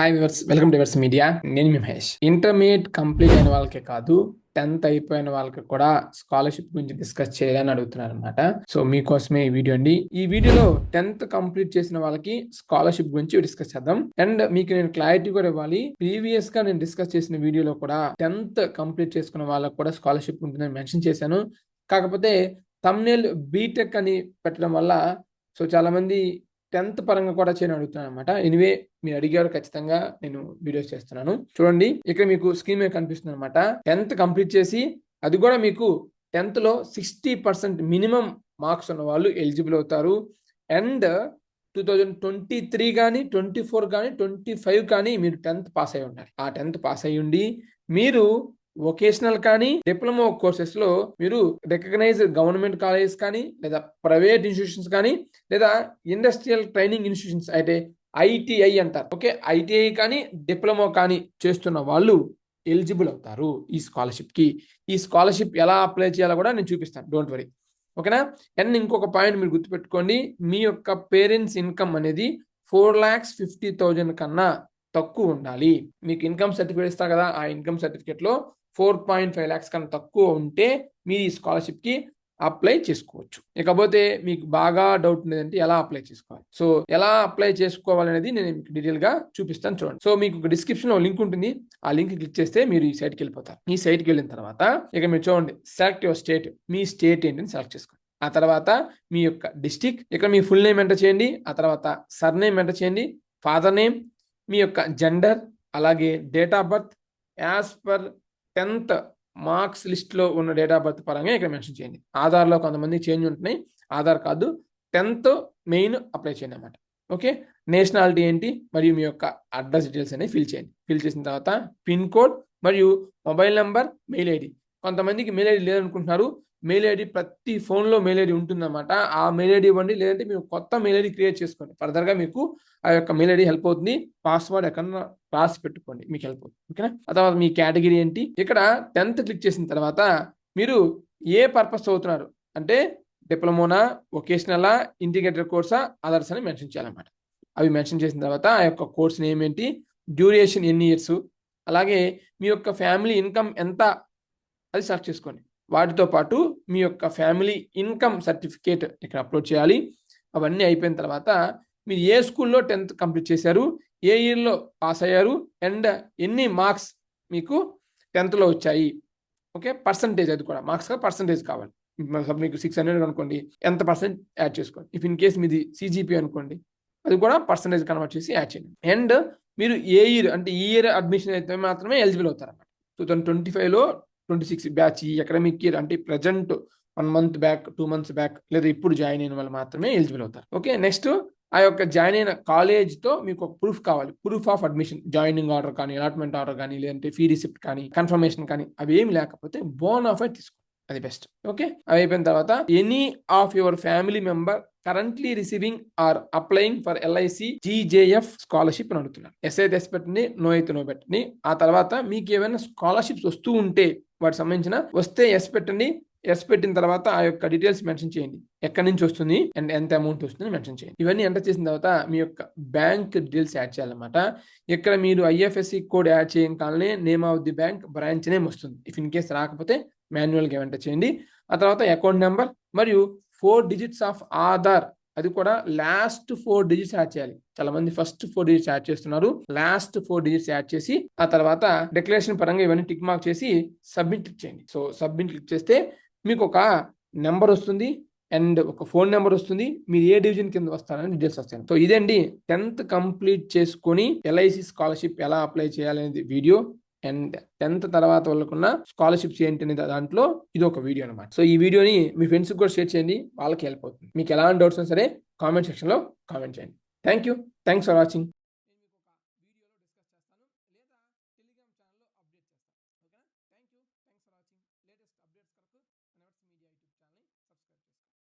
Hi viewers welcome to viewers media నేను మీ Mahesh. Intermediate complete అయిన వాళ్ళకే కాదు టెన్త్ అయిపోయిన వాళ్ళకి కూడా స్కాలర్షిప్ గురించి డిస్కస్ చేయాలని అడుగుతున్నారు అనమాట సో మీకోసమే ఈ వీడియో అండి. ఈ వీడియోలో టెన్త్ కంప్లీట్ చేసిన వాళ్ళకి స్కాలర్షిప్ గురించి డిస్కస్ చేద్దాం. అండ్ మీకు నేను క్లారిటీ కూడా ఇవ్వాలి. ప్రీవియస్గా నేను డిస్కస్ చేసిన వీడియోలో కూడా టెన్త్ కంప్లీట్ చేసుకున్న వాళ్ళకి కూడా స్కాలర్షిప్ ఉంటుందని మెన్షన్ చేశాను. కాకపోతే తమ్నేల్ బీటెక్ అని పెట్టడం వల్ల సో చాలా మంది టెన్త్ పరంగా కూడా చేయని అడుగుతున్నాను అనమాట ఎనివే మీరు అడిగారు ఖచ్చితంగా నేను వీడియోస్ చేస్తున్నాను. చూడండి ఇక్కడ మీకు స్క్రీన్ మీద కనిపిస్తుంది అనమాట టెన్త్ కంప్లీట్ చేసి అది కూడా మీకు టెన్త్లో సిక్స్టీ పర్సెంట్ మినిమం మార్క్స్ ఉన్న వాళ్ళు ఎలిజిబుల్ అవుతారు. And two thousand twenty three కానీ ట్వంటీ ఫోర్ కానీ ట్వంటీ ఫైవ్ కానీ మీరు టెన్త్ పాస్ అయి ఉండాలి. ఆ టెన్త్ పాస్ అయ్యి ఉండి మీరు వొకేషనల్ కానీ డిప్లొమా కోర్సెస్లో మీరు రికగ్నైజ్ గవర్నమెంట్ కాలేజెస్ కానీ లేదా ప్రైవేట్ ఇన్స్టిట్యూషన్స్ కానీ లేదా ఇండస్ట్రియల్ ట్రైనింగ్ ఇన్స్టిట్యూషన్స్ అయితే ఐటీఐ అంటారు. ఓకే ఐటీఐ కానీ డిప్లొమా కానీ చేస్తున్న వాళ్ళు ఎలిజిబుల్ అవుతారు ఈ స్కాలర్షిప్కి. ఈ స్కాలర్షిప్ ఎలా అప్లై చేయాలో కూడా నేను చూపిస్తాను. డోంట్ వరీ ఓకేనా అండ్ ఇంకొక పాయింట్ మీరు గుర్తుపెట్టుకోండి. మీ యొక్క పేరెంట్స్ ఇన్కమ్ అనేది ఫోర్ ల్యాక్స్ ఫిఫ్టీ థౌజండ్ కన్నా తక్కువ ఉండాలి మీకు ఇన్కమ్ సర్టిఫికేట్ ఇస్తారు కదా ఆ ఇన్కమ్ సర్టిఫికేట్లో ఫోర్ పాయింట్ ఫైవ్ ల్యాక్స్ కన్నా తక్కువ ఉంటే మీరు ఈ స్కాలర్షిప్కి అప్లై చేసుకోవచ్చు. ఇకపోతే మీకు బాగా డౌట్ ఉండేదంటే ఎలా అప్లై చేసుకోవాలి? సో ఎలా అప్లై చేసుకోవాలనేది నేను మీకు డీటెయిల్గా చూపిస్తాను చూడండి. సో మీకు డిస్క్రిప్షన్లో లింక్ ఉంటుంది. ఆ లింక్ క్లిక్ చేస్తే మీరు ఈ సైట్కి వెళ్ళిపోతారు. ఈ సైట్కి వెళ్ళిన తర్వాత ఇక మీరు చూడండి సెలెక్ట్ యువర్ స్టేట్. మీ స్టేట్ ఏంటని సెలెక్ట్ చేసుకోండి. ఆ తర్వాత మీ యొక్క డిస్టిక్ ఇక్కడ మీ ఫుల్ నేమ్ ఎంటర్ చేయండి. ఆ తర్వాత సర్ నేమ్ ఎంటర్ చేయండి. ఫాదర్ నేమ్ మీ యొక్క జెండర్ అలాగే date of birth as per tenth marks లిస్ట్లో ఉన్న డేట్ ఆఫ్ బర్త్ పరంగా ఇక్కడ మెన్షన్ చేయండి. ఆధార్లో కొంతమంది చేంజ్ ఉంటున్నాయి. Aadhaar card tenth main apply చేయండి అనమాట ఓకే నేషనాలిటీ ఏంటి? మరియు మీ యొక్క అడ్రస్ డీటెయిల్స్ అనేవి ఫిల్ చేయండి. ఫిల్ చేసిన తర్వాత పిన్ కోడ్ మరియు మొబైల్ నెంబర్ మెయిల్ ఐడి కొంతమందికి మెయిల్ ఐడి లేదనుకుంటున్నారు. మెయిల్ ఐడి ప్రతి ఫోన్లో మెయిల్ ఐడి ఉంటుందన్నమాట. ఆ మెయిల్ ఐడి ఇవ్వండి లేదంటే మీరు కొత్త మెయిల్ ఐడి క్రియేట్ చేసుకోండి ఫర్దర్గా మీకు ఆ యొక్క మెయిల్ ఐడి హెల్ప్ అవుతుంది. పాస్వర్డ్ ఎక్కడన్నా రాసి పెట్టుకోండి మీకు హెల్ప్ అవుతుంది. ఓకేనా ఆ తర్వాత మీ కేటగిరీ ఏంటి? ఇక్కడ టెన్త్ క్లిక్ చేసిన తర్వాత మీరు ఏ పర్పస్ చదువుతున్నారు? అంటే డిప్లొమోనా వొకేషనలా ఇంటిగ్రేటెడ్ కోర్సా అదర్స్ అని మెన్షన్ చేయాలన్నమాట. అవి మెన్షన్ చేసిన తర్వాత ఆ యొక్క కోర్స్ నేమ్ ఏంటి? డ్యూరేషన్ ఎన్ని ఇయర్స్ అలాగే మీ యొక్క ఫ్యామిలీ ఇన్కమ్ ఎంత? అది సెలెక్ట్ చేసుకోండి. వాటితో పాటు మీ యొక్క ఫ్యామిలీ ఇన్కమ్ సర్టిఫికేట్ ఇక్కడ అప్లోడ్ చేయాలి. అవన్నీ అయిపోయిన తర్వాత మీరు ఏ స్కూల్లో టెన్త్ కంప్లీట్ చేశారు ఏ ఇయర్లో పాస్ అయ్యారు అండ్ ఎన్ని మార్క్స్ మీకు టెన్త్లో వచ్చాయి. ఓకే? పర్సంటేజ్ అది కూడా. మార్క్స్ పర్సంటేజ్ కావాలి. మీకు సిక్స్ హండ్రెడ్ అనుకోండి ఎంత పర్సెంట్ యాడ్ చేసుకోండి? ఇఫ్ ఇన్ కేస్ మీది సిజిపి అనుకోండి అది కూడా పర్సంటేజ్ కన్వర్ట్ చేసి యాడ్ చేయండి. అండ్ మీరు ఏ ఇయర్ అంటే ఈ ఇయర్ అడ్మిషన్ అయితే మాత్రమే ఎలిజిబుల్ అవుతారు అన్నమాట టూ థౌసండ్ ట్వంటీ ఫైవ్లో ట్వంటీ సిక్స్ బ్యాచ్ ఈ అకాడమిక్ ఇయర్ అంటే present one month back two months back లేదా ఇప్పుడు జాయిన్ అయిన వాళ్ళు మాత్రమే ఎలిజిబుల్ అవుతారు. ఓకే నెక్స్ట్ ఆ యొక్క జాయిన్ అయిన కాలేజ్తో మీకు ఒక ప్రూఫ్ కావాలి. Proof of admission joining order కానీ అలాట్మెంట్ ఆర్డర్ కానీ లేదంటే ఫీ రిసిప్ట్ కానీ కన్ఫర్మేషన్ కానీ అవి ఏమి లేకపోతే బోన్ ఆఫ్ తీసుకో. అది బెస్ట్ ఓకే అవి అయిపోయిన తర్వాత any of your family member currently receiving or applying for LIC GJF scholarship అని అడుగుతున్నారు ఎస్ఐ అయితే పెట్టండి నో అయితే నో పెట్టండి ఆ తర్వాత మీకు ఏమైనా స్కాలర్షిప్స్ వస్తూ ఉంటే వాటికి సంబంధించిన వస్తే ఎస్ పెట్టండి. ఎస్ పెట్టిన తర్వాత ఆ యొక్క డీటెయిల్స్ మెన్షన్ చేయండి. ఎక్కడి నుంచి వస్తుంది అండ్ ఎంత అమౌంట్ వస్తుంది మెన్షన్ చేయండి. ఇవన్నీ ఎంటర్ చేసిన తర్వాత మీ యొక్క బ్యాంక్ డీటెయిల్స్ యాడ్ చేయాలన్నమాట. ఇక్కడ మీరు ఐఎఫ్ఎస్సి కోడ్ యాడ్ చేయగానే name of the bank branch name వస్తుంది. ఇఫ్ ఇన్ కేస్ రాకపోతే మాన్యువల్గా ఎంటర్ చేయండి. ఆ తర్వాత అకౌంట్ నెంబర్ మరియు ఫోర్ డిజిట్స్ ఆఫ్ ఆధార్. అది కూడా లాస్ట్ ఫోర్ డిజిట్స్ యాడ్ చేయాలి. చాలా మంది ఫస్ట్ ఫోర్ డిజిట్స్ యాడ్ చేస్తున్నారు. లాస్ట్ ఫోర్ డిజిట్స్ యాడ్ చేసి ఆ తర్వాత డిక్లరేషన్ పరంగా ఇవన్నీ టిక్ మార్క్ చేసి సబ్మిట్ క్లిక్ చేయండి. సో సబ్మిట్ క్లిక్ చేస్తే మీకు ఒక నెంబర్ వస్తుంది. అండ్ ఒక ఫోన్ నెంబర్ వస్తుంది. మీరు ఏ డివిజన్ కింద వస్తారని డీటెయిల్స్ వస్తాయి. సో ఇదండి టెన్త్ కంప్లీట్ చేసుకొని ఎల్ఐసి స్కాలర్షిప్ ఎలా అప్లై చేయాలనేది వీడియో. అండ్ టెన్త్ తర్వాత వాళ్ళకున్న స్కాలర్షిప్స్ ఏంటి అనేది దాంట్లో ఇది ఒక వీడియో అనమాట సో ఈ వీడియోని మీ ఫ్రెండ్స్ కూడా షేర్ చేయండి. వాళ్ళకి హెల్ప్ అవుతుంది. మీకు ఎలాంటి డౌట్స్ ఉన్నా సరే కామెంట్ సెక్షన్లో కామెంట్ చేయండి. Thank you. Thanks for watching.